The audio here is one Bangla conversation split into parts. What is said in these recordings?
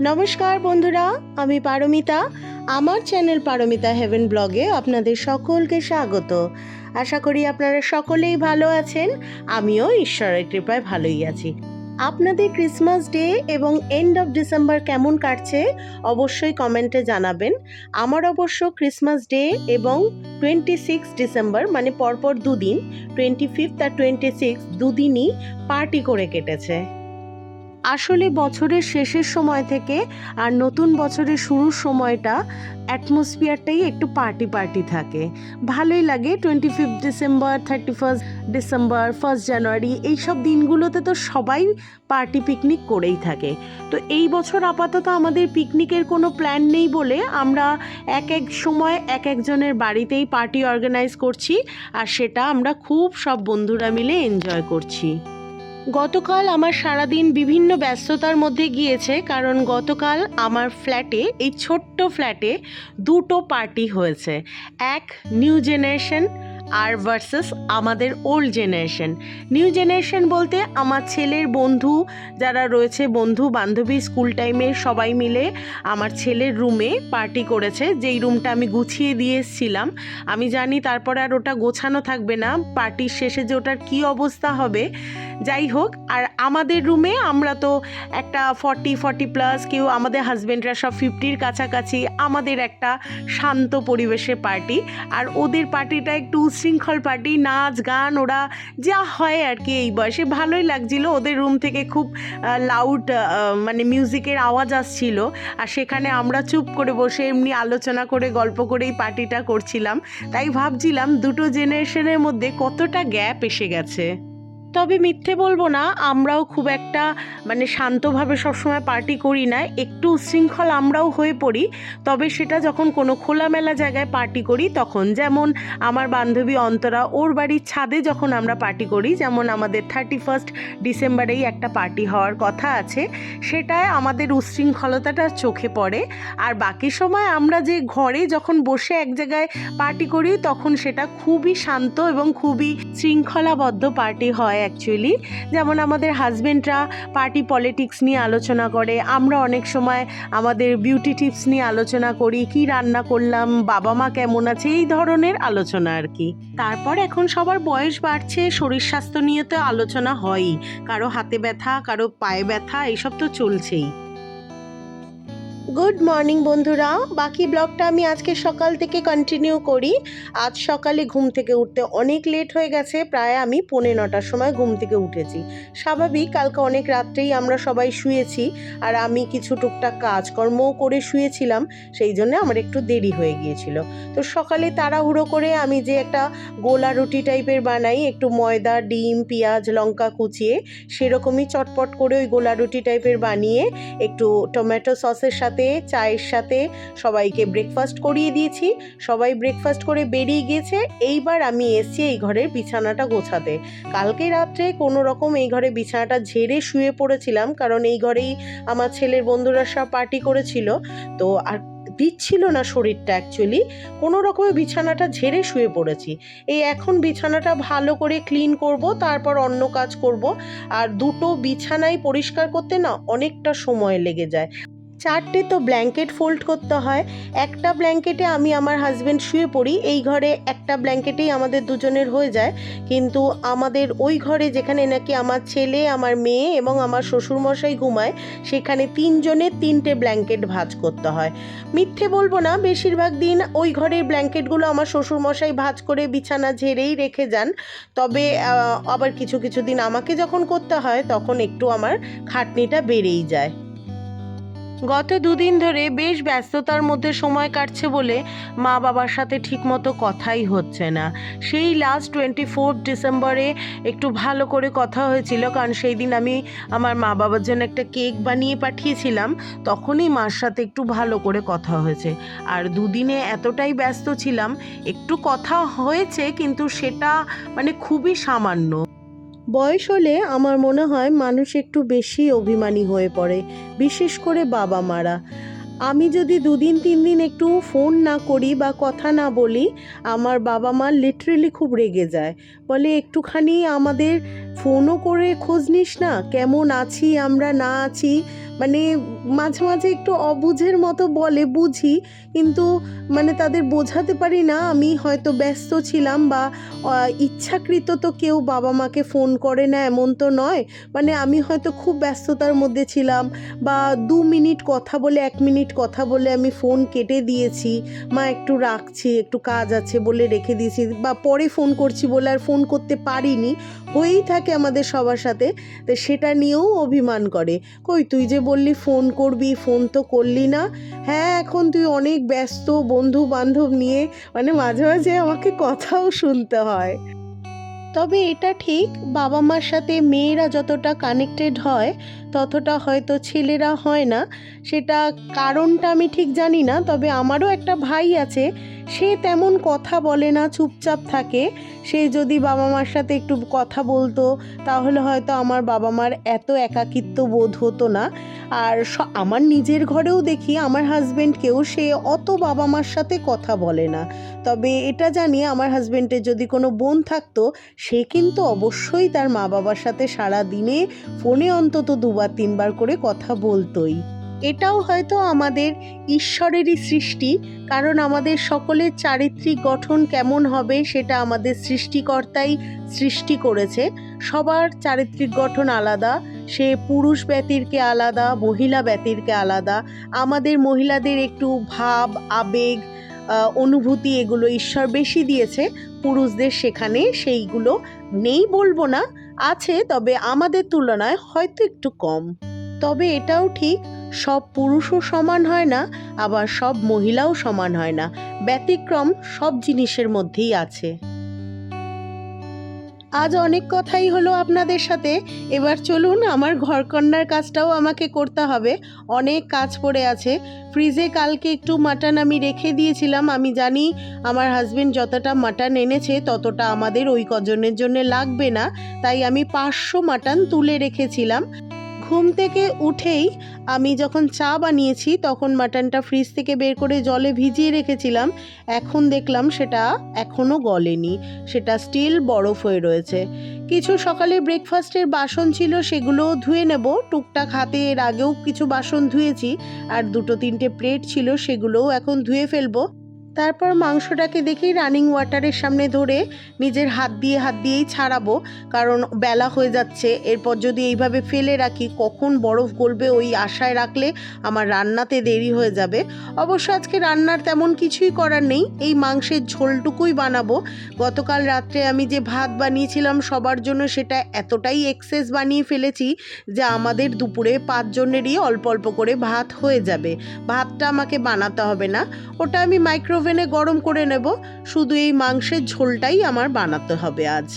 নমস্কার বন্ধুরা, আমি পারমিতা। আমার চ্যানেল পারমিতা হেভেন ব্লগে আপনাদের সকলকে স্বাগত। আশা করি আপনারা সকলেই ভালো আছেন, আমিও ঈশ্বরের কৃপায় ভালোই আছি। আপনাদের ক্রিসমাস ডে এবং এন্ড অফ ডিসেম্বর কেমন কাটছে, অবশ্যই কমেন্টে জানাবেন। আমার অবশ্য ক্রিসমাস ডে এবং টোয়েন্টি সিক্স ডিসেম্বর মানে পরপর দুদিন টোয়েন্টি ফিফথ আর টোয়েন্টি সিক্স দুদিনই পার্টি করে কেটেছে। আসলে বছরের শেষের সময় থেকে আর নতুন বছরের শুরুর সময়টা অ্যাটমসফিয়ারটাই একটু পার্টি পার্টি থাকে। ভালোই লাগে twenty fifth December thirty first December first January এইসব দিনগুলোতে তো সবাই পার্টি পিকনিক করেই থাকে। তো এই বছর আপাতত আমাদের পিকনিকের কোনো প্ল্যান নেই বলে আমরা এক এক সময় এক একজনের বাড়িতেই পার্টি অর্গানাইজ করছি আর সেটা আমরা খুব সব বন্ধুরা মিলে এনজয় করছি। গতকাল আমার সারাদিন বিভিন্ন ব্যস্ততার মধ্যে গিয়েছে, কারণ গতকাল আমার ফ্ল্যাটে, এই ছোট্ট ফ্ল্যাটে দুটো পার্টি হয়েছে। এক নিউ জেনারেশন আর ভার্সেস আমাদের ওল্ড জেনারেশন নিউ জেনারেশন বলতে আমার ছেলের বন্ধু, যারা রয়েছে বন্ধু, বান্ধবী স্কুল টাইমে সবাই মিলে আমার ছেলের রুমে পার্টি করেছে। যেই রুমটা আমি গুছিয়ে দিয়ে এসেছিলাম, আমি জানি তারপরে আর ওটা গোছানো থাকবে না। পার্টির শেষে যে ওটার কী অবস্থা হবে, যাই হোক, আর আমাদের রুমে আমরা তো একটা ফর্টি ফর্টি প্লাস কেউ আমাদের হাজব্যান্ডরা সব ফিফটির কাছাকাছি আমাদের একটা শান্ত পরিবেশে পার্টি আর ওদের পার্টিটা একটু উশৃঙ্খল পার্টি, নাচ, গান, ওরা যা হয় আর কি এই বয়সে। ভালোই লাগছিল। ওদের রুম থেকে খুব লাউড মানে মিউজিকের আওয়াজ আসছিল। আর সেখানে আমরা চুপ করে বসে এমনি আলোচনা করে, গল্প করেই পার্টিটা করছিলাম। তাই ভাবছিলাম দুটো জেনারেশনের মধ্যে কতটা গ্যাপ এসে গেছে। তবে মিথ্যে বলব না, আমরাও খুব একটা মানে শান্তভাবে সবসময় পার্টি করি না, একটু উশৃঙ্খল আমরাও হয়ে পড়ি, তবে সেটা যখন কোনো খোলামেলা জায়গায় পার্টি করি, তখন যেমন আমার বান্ধবী অন্তরা, ওর বাড়ির ছাদে যখন আমরা পার্টি করি, যেমন আমাদের থার্টি ফার্স্ট ডিসেম্বরেই একটা পার্টি হওয়ার কথা আছে, সেটায় আমাদের উশৃঙ্খলতাটা চোখে পড়ে, আর বাকি সময় আমরা যে ঘরে যখন বসে এক জায়গায় পার্টি করি, তখন সেটা খুবই শান্ত এবং খুবই শৃঙ্খলাবদ্ধ পার্টি হয়। অ্যাকচুয়ালি যেমন আমাদের হাজব্যান্ডরা পার্টি পলিটিক্স নিয়ে আলোচনা করে, আমরা অনেক সময় আমাদের বিউটি টিপস নিয়ে আলোচনা করি, কি রান্না করলাম, বাবা মা কেমন আছে, এই ধরনের আলোচনা আর কি। তারপর এখন সবার বয়স বাড়ছে, শরীর স্বাস্থ্য নিয়ে তো আলোচনা হয়ই। কারও হাতে ব্যথা, কারও পায়ে ব্যথা, এইসব তো চলছেই। গুড মর্নিং বন্ধুরা। বাকি ব্লগটা আমি আজকে সকাল থেকে কন্টিনিউ করি। আজ সকালে ঘুম থেকে উঠতে অনেক লেট হয়ে গেছে। প্রায় আমি পৌনে নটার সময় ঘুম থেকে উঠেছি। স্বাভাবিক, কালকে অনেক রাত্রেই আমরা সবাই শুয়েছি আর আমি কিছু টুকটাক কাজকর্মও করে শুয়েছিলাম, সেই জন্য আমার একটু দেরি হয়ে গিয়েছিল। তো সকালে তাড়াহুড়ো করে আমি যে একটা গোলা রুটি টাইপের বানাই, একটু ময়দা, ডিম, পেঁয়াজ, লঙ্কা কুচিয়ে, সেরকমই চটপট করে ওই গোলা রুটি টাইপের বানিয়ে, একটু টমেটো সসের সাথে চায়ের সাথে সবাইকে ব্রেকফাস্ট করিয়ে দিয়েছি। সবাই ব্রেকফাস্ট করে বেরিয়ে গিয়েছে। এইবার আমি এসছি এই ঘরের বিছানাটা গোছাতে। কালকে রাত্রে কোনো রকম এই ঘরে বিছানাটা ঝেড়ে শুয়ে পড়েছিলাম, কারণ এই ঘরেই আমার ছেলের বন্ধুরা সব পার্টি করেছিল। তো আর দিচ্ছিল না শরীরটা অ্যাকচুয়ালি কোনো রকমের বিছানাটা ঝেড়ে শুয়ে পড়েছি। এই এখন বিছানাটা ভালো করে ক্লিন করব, তারপর অন্য কাজ করব। আর দুটো বিছানাই পরিষ্কার করতে না অনেকটা সময় লেগে যায়। চারটে তো ব্ল্যাঙ্কেট ফোল্ড করতে হয়। একটা ব্ল্যাঙ্কেটে আমি আমার হাজব্যান্ড শুয়ে পড়ি, এই ঘরে একটা ব্ল্যাঙ্কেটেই আমাদের দুজনের হয়ে যায়। কিন্তু আমাদের ওই ঘরে যেখানে নাকি আমার ছেলে, আমার মেয়ে এবং আমার শ্বশুরমশাই ঘুমায়, সেখানে তিনজনের তিনটে ব্ল্যাঙ্কেট ভাজ করতে হয়। মিথ্যে বলব না, বেশিরভাগ দিন ওই ঘরের ব্ল্যাঙ্কেটগুলো আমার শ্বশুরমশাই ভাজ করে বিছানা ঝেড়েই রেখে যান। তবে আবার কিছু কিছু দিন আমাকে যখন করতে হয়, তখন একটু আমার খাটনিটা বেড়েই যায়। গত দুদিন ধরে বেশ ব্যস্ততার মধ্যে সময় কাটছে বলে মা বাবার সাথে ঠিকমতো কথাই হচ্ছে না। সেই লাস্ট টোয়েন্টি ফোর্থ ডিসেম্বরে একটু ভালো করে কথা হয়েছিল, কারণ সেই দিন আমি আমার মা বাবার জন্য একটা কেক বানিয়ে পাঠিয়েছিলাম, তখনই মার সাথে একটু ভালো করে কথা হয়েছে। আর দুদিনে এতটাই ব্যস্ত ছিলাম, একটু কথা হয়েছে, কিন্তু সেটা মানে খুবই সামান্য। বয়স হলে আমার মনে হয় মানুষ একটু বেশি অভিমানী হয়ে পড়ে, বিশেষ করে বাবা মারা। আমি যদি দুদিন, তিন দিন একটু ফোন না করি বা কথা না বলি, আমার বাবা মা লিটারেলি খুব রেগে যায়। বলে, একটুখানি আমাদের ফোনও করে খোঁজ নিস না, কেমন আছি, আমরা না আছি? মানে মাঝে মাঝে একটু অবুঝের মতো বলে, বুঝি, কিন্তু মানে তাদের বোঝাতে পারি না। আমি হয়তো ব্যস্ত ছিলাম বা ইচ্ছাকৃত তো কেউ বাবা মাকে ফোন করে না, এমন তো নয়। মানে আমি হয়তো খুব ব্যস্ততার মধ্যে ছিলাম বা দু মিনিট কথা বলে, এক মিনিট কথা বলে আমি ফোন কেটে দিয়েছি। মা, একটু রাখছি, একটু কাজ আছে বলে রেখে দিয়েছি বা পরে ফোন করছি বলে আর ফোন করতে পারিনি। হয়েই থাকে আমাদের সবার সাথে, তো সেটা নিয়েও অভিমান করে। কই, তুই যে বললি ফোন করবি, ফোন তো করলি না। হ্যাঁ এখন তুই অনেক ব্যস্ত বন্ধু বান্ধব নিয়ে মানে মাঝে মাঝে আমাকে কথাও শুনতে হয়। তবে এটা ঠিক বাবা মার সাথে মেয়েরা যতটা কানেক্টেড হয় ততটা হয়তো ছেলেরা হয় না। সেটা কারণটা আমি ঠিক জানি না, তবে আমারও একটা ভাই আছে, সে তেমন কথা বলে না, চুপচাপ থাকে। সে যদি বাবা মার সাথে একটু কথা বলতো, তাহলে হয়তো আমার বাবা মার এত একাকিত্ব বোধ হতো না। আর আমার নিজের ঘরেও দেখি, আমার হাজব্যান্ডকেও সে অত বাবা মার সাথে কথা বলে না। তবে এটা জানি, আমার হাজবেন্ডের যদি কোনো বোন থাকতো, সে কিন্তু অবশ্যই তার মা বাবার সাথে সারা দিনে ফোনে অন্তত দুবার তিনবার করে কথা বলতোই। এটাও হয়তো আমাদের ঈশ্বরেরই সৃষ্টি, কারণ আমাদের সকলের চারিত্রিক গঠন কেমন হবে সেটা আমাদের সৃষ্টিকর্তাই সৃষ্টি করেছে। সবার চারিত্রিক গঠন আলাদা, সে পুরুষ ব্যতিরকে আলাদা, মহিলা ব্যতিরকে আলাদা। আমাদের মহিলাদের একটু ভাব, আবেগ অনুভূতি এগুলো ঈশ্বর বেশি দিয়েছে, পুরুষদের সেখানে সেইগুলো নেই বলব না। আছে, তবে আমাদের তুলনায় হয়তো একটু কম। তবে এটাও ঠিক, সব পুরুষও সমান হয় না, আবার সব মহিলাও সমান হয় না। ব্যতিক্রম সব জিনিসের মধ্যেই আছে। আজ অনেক কথাই হলো আপনাদের সাথে। এবার চলুন, আমার ঘরকন্নার কাজটাও আমাকে করতে হবে। অনেক কাজ পড়ে আছে। ফ্রিজে কালকে একটু মাটন আমি রেখে দিয়েছিলাম। আমি জানি আমার হাজবেন্ড যতটা মাটন এনেছে, ততটা আমাদের ওই কজনের জন্য লাগবে না। তাই আমি পাঁচশো মাটন তুলে রেখেছিলাম। ঘুম থেকে উঠেই আমি যখন চা বানিয়েছি, তখন মাটনটা ফ্রিজ থেকে বের করে জলে ভিজিয়ে রেখেছিলাম। এখন দেখলাম সেটা এখনও গলেনি, সেটা স্টিল বরফ হয়ে রয়েছে। কিছু সকালে ব্রেকফাস্টের বাসন ছিল, সেগুলোও ধুয়ে নেব। টুকটাক হাতে এর আগেও কিছু বাসন ধুয়েছি, আর দুটো তিনটে প্লেট ছিল, সেগুলোও এখন ধুয়ে ফেলব। তারপর মাংসটাকে দেখি রানিং ওয়াটারের সামনে ধরে নিজের হাত দিয়ে হাত দিয়েই ছাড়াবো, কারণ বেলা হয়ে যাচ্ছে। এরপর যদি এইভাবে ফেলে রাখি, কখন বরফ গলবে ওই আশায় রাখলে আমার রান্নাতে দেরি হয়ে যাবে। অবশ্য আজকে রান্নার তেমন কিছুই করার নেই। এই মাংসের ঝোলটুকুই বানাবো। গতকাল রাত্রে আমি যে ভাত বানিয়েছিলাম সবার জন্য সেটা এতটাই এক্সেস বানিয়ে ফেলেছি যে আমাদের দুপুরে পাঁচজনেরই অল্প অল্প করে ভাত হয়ে যাবে। ভাতটা আমাকে বানাতে হবে না। ওটা আমি মাইক্রোওভেনে গরম করে নেব। শুধু এই মাংসের ঝোলটাই আমার বানাতে হবে আজ।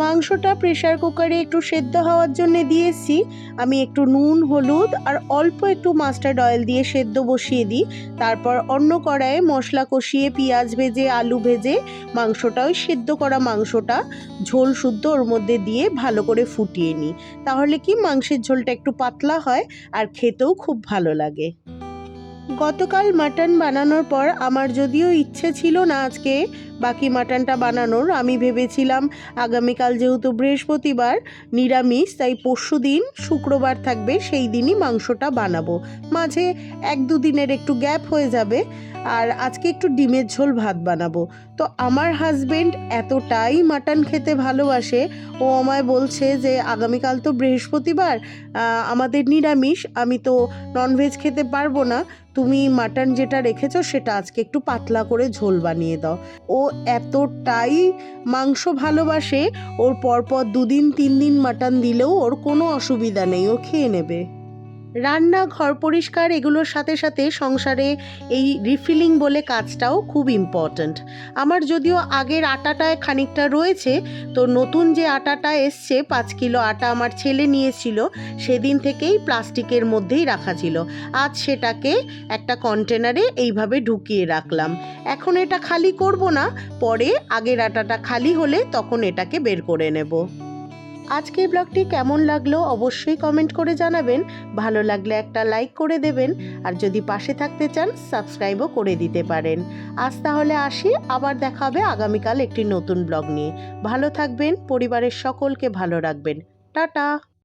মাংসটা প্রেশার কুকারে একটু সেদ্ধ হওয়ার জন্য দিয়েছি। আমি একটু নুন, হলুদ আর অল্প একটু মাস্টার্ড অয়েল দিয়ে সেদ্ধ বসিয়ে দিই। তারপর অন্য কড়াইয়ে মশলা কষিয়ে পেঁয়াজ ভেজে, আলু ভেজে মাংসটা ওই সেদ্ধ করা মাংসটা ঝোল শুদ্ধ ওর মধ্যে দিয়ে ভালো করে ফুটিয়ে নিই। তাহলে কি মাংসের ঝোলটা একটু পাতলা হয় আর খেতেও খুব ভালো লাগে। গতকাল মাটন বানানোর পর আমার যদিও ইচ্ছে ছিল না আজকে বাকি মাটনটা বানানোর, আমি ভেবেছিলাম আগামীকাল যেহেতু বৃহস্পতিবার নিরামিষ, তাই পরশু দিন শুক্রবার থাকবে সেই দিনই মাংসটা বানাবো। মাঝে এক দুদিনের একটু গ্যাপ হয়ে যাবে আর আজকে একটু ডিমের ঝোল ভাত বানাবো। তো আমার হাজবেন্ড এতটাই মাটন খেতে ভালোবাসে, ও আমায় বলছে যে আগামীকাল তো বৃহস্পতিবার আমাদের নিরামিষ, আমি তো ননভেজ খেতে পারব না। তুমি মাটন যেটা রেখেছো সেটা আজকে একটু পাতলা করে ঝোল বানিয়ে দাও। ও এতটাই মাংস ভালোবাসে, ওর পরপর দুদিন তিন দিন মাটন দিলেও ওর কোনো অসুবিধা নেই, ও খেয়ে নেবে। রান্না ঘর পরিষ্কার, এগুলোর সাথে সাথে সংসারে এই রিফিলিং বলে কাজটাও খুব ইম্পর্ট্যান্ট আমার যদিও আগের আটাটায় খানিকটা রয়েছে, তো নতুন যে আটাটা এসছে, পাঁচ কিলো আটা আমার ছেলে নিয়েছিল, সেদিন থেকেই প্লাস্টিকের মধ্যেই রাখা ছিল। আজ সেটাকে একটা কন্টেনারে এইভাবে ঢুকিয়ে রাখলাম। এখন এটা খালি করব না, পরে আগের আটাটা খালি হলে তখন এটাকে বের করে নেব। আজকের ব্লগটি কেমন লাগল অবশ্যই কমেন্ট করে জানাবেন। ভালো লাগলে একটা লাইক করে দেবেন। আর যদি পাশে থাকতে চান, সাবস্ক্রাইবও করে দিতে পারেন। আজ তাহলে আসি, আবার দেখা হবে আগামীকাল একটি নতুন ব্লগ নিয়ে। ভালো থাকবেন, পরিবারের সকলকে ভালো রাখবেন। টাটা!